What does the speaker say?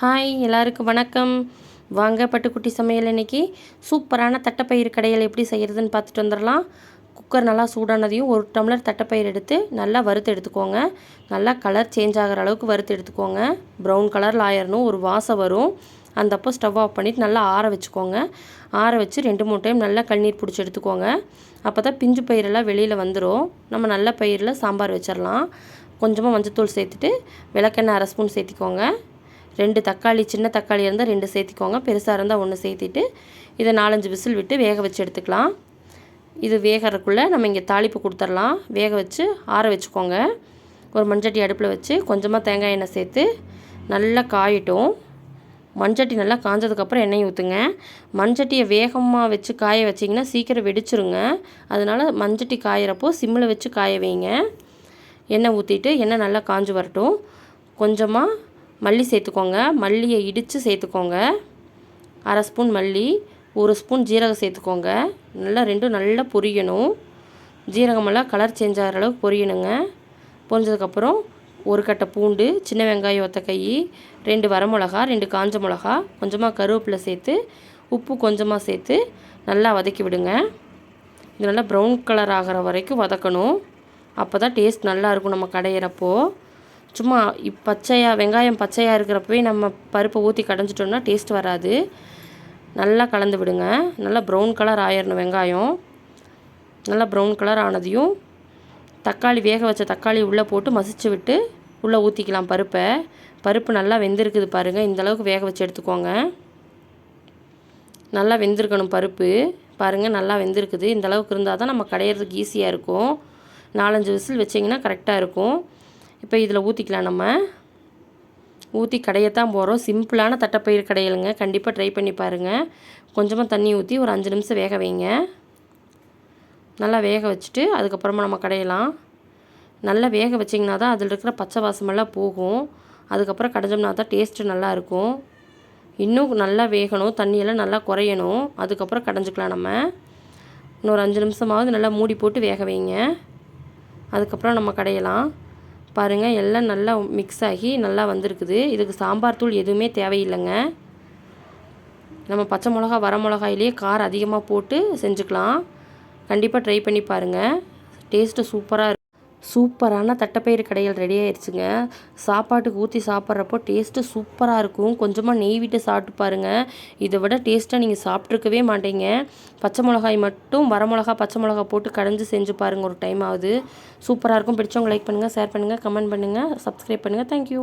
Hi எல்லாருக்கும் வணக்கம். வாங்க பட்டுக்குட்டி சமையல் இன்னைக்கு. சூப்பரான தட்டைப்பயிறு கடையில் எப்படி செய்கிறதுன்னு பார்த்துட்டு வந்துடலாம் குக்கர் நல்லா சூடானதையும் ஒரு டம்ளர் தட்டைப்பயிர் எடுத்து நல்லா வறுத்து எடுத்துக்கோங்க. நல்லா கலர் சேஞ்ச் ஆகிற அளவுக்கு வறுத்து எடுத்துக்கோங்க. ப்ரௌன் கலரில் ஆயிரணும் ஒரு வாசம் வரும். அந்த அப்போ ஸ்டவ் ஆஃப் பண்ணிவிட்டு நல்லா ஆற வச்சுக்கோங்க. ஆற வச்சு ரெண்டு மூணு டைம் நல்லா கண்ணீர் பிடிச்சி எடுத்துக்கோங்க. அப்போ தான் பிஞ்சு பயிரெல்லாம் வெளியில் வந்துடும் நம்ம நல்ல பயிரில் சாம்பார் வச்சிடலாம் கொஞ்சமாக மஞ்சத்தூள் சேர்த்துட்டு விளக்கெண்ணெய் அரை ஸ்பூன் சேர்த்திக்கோங்க. ரெண்டு தக்காளி சின்ன தக்காளி இருந்தால் ரெண்டு சேர்த்திக்கோங்க. பெருசாக இருந்தால் ஒன்று சேர்த்திட்டு இதை நாலஞ்சு விசில் விட்டு வேக வச்சு எடுத்துக்கலாம். இது வேகிறதுக்குள்ளே நம்ம இங்கே தாளிப்பு கொடுத்துர்லாம் வேக வச்சு ஆற வச்சுக்கோங்க. ஒரு மண்சட்டி அடுப்பில் வச்சு கொஞ்சமாக தேங்காய் எண்ணெய் சேர்த்து நல்லா காயட்டும். மண்சட்டி நல்லா காஞ்சதுக்கப்புறம் எண்ணெய் ஊற்றுங்க மண்சட்டியை வேகமாக வச்சு காய வச்சிங்கன்னா சீக்கிரம் வெடிச்சிருங்க. அதனால் மண்சட்டி காயிறப்போ சிம்மில் வச்சு காய வைங்க. எண்ணெய் ஊற்றிட்டு எண்ணெய் நல்லா காஞ்சு வரட்டும். கொஞ்சமாக மல்லி சேர்த்துக்கோங்க. மல்லியை இடித்து சேர்த்துக்கோங்க. அரை ஸ்பூன் மல்லி ஒரு ஸ்பூன் ஜீரகம் சேர்த்துக்கோங்க. நல்லா ரெண்டும் நல்லா பொரியணும். ஜீரகமெல்லாம் கலர் சேஞ்ச் ஆகிற அளவுக்கு பொரியணுங்க. பொரிஞ்சதுக்கப்புறம் ஒரு கட்டை பூண்டு சின்ன வெங்காயம் ஒத்த கை ரெண்டு வரமிளகா ரெண்டு காஞ்ச மிளகா கொஞ்சமாக கருவேப்பிலை சேர்த்து உப்பு கொஞ்சமாக சேர்த்து நல்லா வதக்கி விடுங்க. இது நல்லா ப்ரௌன் கலர் ஆகிற வரைக்கும் வதக்கணும். அப்போ தான் டேஸ்ட் நல்லாயிருக்கும் நம்ம கடையிறப்போ. சும்மா இப் பச்சையாக வெங்காயம் பச்சையாக இருக்கிறப்பவே நம்ம பருப்பை ஊற்றி கடைஞ்சிட்டோம்னா டேஸ்ட் வராது. நல்லா கலந்து விடுங்க. நல்லா ப்ரௌன் கலர் ஆயிடணும் வெங்காயம். நல்லா ப்ரௌன் கலர் ஆனதையும் தக்காளி வேக வச்ச தக்காளி உள்ளே போட்டு மசிச்சு விட்டு உள்ளே ஊற்றிக்கலாம் பருப்பை. பருப்பு நல்லா வெந்திருக்குது பாருங்கள் இந்தளவுக்கு வேக வச்சு எடுத்துக்கோங்க. நல்லா வெந்திருக்கணும் பருப்பு. பாருங்கள் நல்லா வெந்திருக்குது. இந்த அளவுக்கு இருந்தால் தான் நம்ம கடையிறதுக்கு ஈஸியாக இருக்கும். நாலஞ்சு விசில் வச்சிங்கன்னா கரெக்டாக இருக்கும். இப்போ இதில் ஊற்றிக்கலாம் நம்ம. ஊற்றி கடையத்தான் போகிறோம் சிம்பிளான தட்டைப்பயிர் கடையலுங்க. கண்டிப்பாக ட்ரை பண்ணி பாருங்கள் கொஞ்சமாக தண்ணி ஊற்றி ஒரு அஞ்சு நிமிஷம் வேக வைங்க. நல்லா வேக வச்சுட்டு அதுக்கப்புறமா நம்ம கடையலாம். நல்லா வேக வச்சிங்கன்னா தான் அதில் இருக்கிற பச்சை வாசமெல்லாம் போகும். அதுக்கப்புறம் கடைஞ்சோம்னா தான் டேஸ்ட்டு நல்லாயிருக்கும் இன்னும் நல்லா வேகணும். தண்ணியெல்லாம் நல்லா குறையணும். அதுக்கப்புறம் கடைஞ்சிக்கலாம் நம்ம. இன்னொரு அஞ்சு நிமிஷமாவது நல்லா மூடி போட்டு வேக வைங்க. அதுக்கப்புறம் நம்ம கடையலாம். பாருங்கள் எல்லாம் நல்லா மிக்ஸ் ஆகி நல்லா வந்திருக்குது. இதுக்கு சாம்பார் தூள் எதுவுமே தேவையில்லைங்க. நம்ம பச்சை மிளகா வர மிளகாயிலேயே காரம் அதிகமாக போட்டு செஞ்சுக்கலாம். கண்டிப்பாக ட்ரை பண்ணி பாருங்கள் டேஸ்ட்டு சூப்பராக இருக்கும் சூப்பரான தட்டைப்பயிறு கடைகள் ரெடி ஆயிடுச்சுங்க சாப்பாட்டுக்கு ஊற்றி சாப்பிட்றப்போ டேஸ்ட்டு சூப்பராக இருக்கும். கொஞ்சமாக நெய் விட்டு சாப்பிட்டு பாருங்கள் இதை விட டேஸ்ட்டாக நீங்கள் சாப்பிட்ருக்கவே மாட்டீங்க. பச்சை மிளகாய் மட்டும் வர மிளகா பச்சை மிளகா போட்டு கடைஞ்சி செஞ்சு பாருங்கள் ஒரு டைம் ஆகுது சூப்பராக இருக்கும். பிடிச்சவங்க லைக் பண்ணுங்கள் ஷேர் பண்ணுங்கள் கமெண்ட் பண்ணுங்கள் சப்ஸ்கிரைப் பண்ணுங்கள் தேங்க்யூ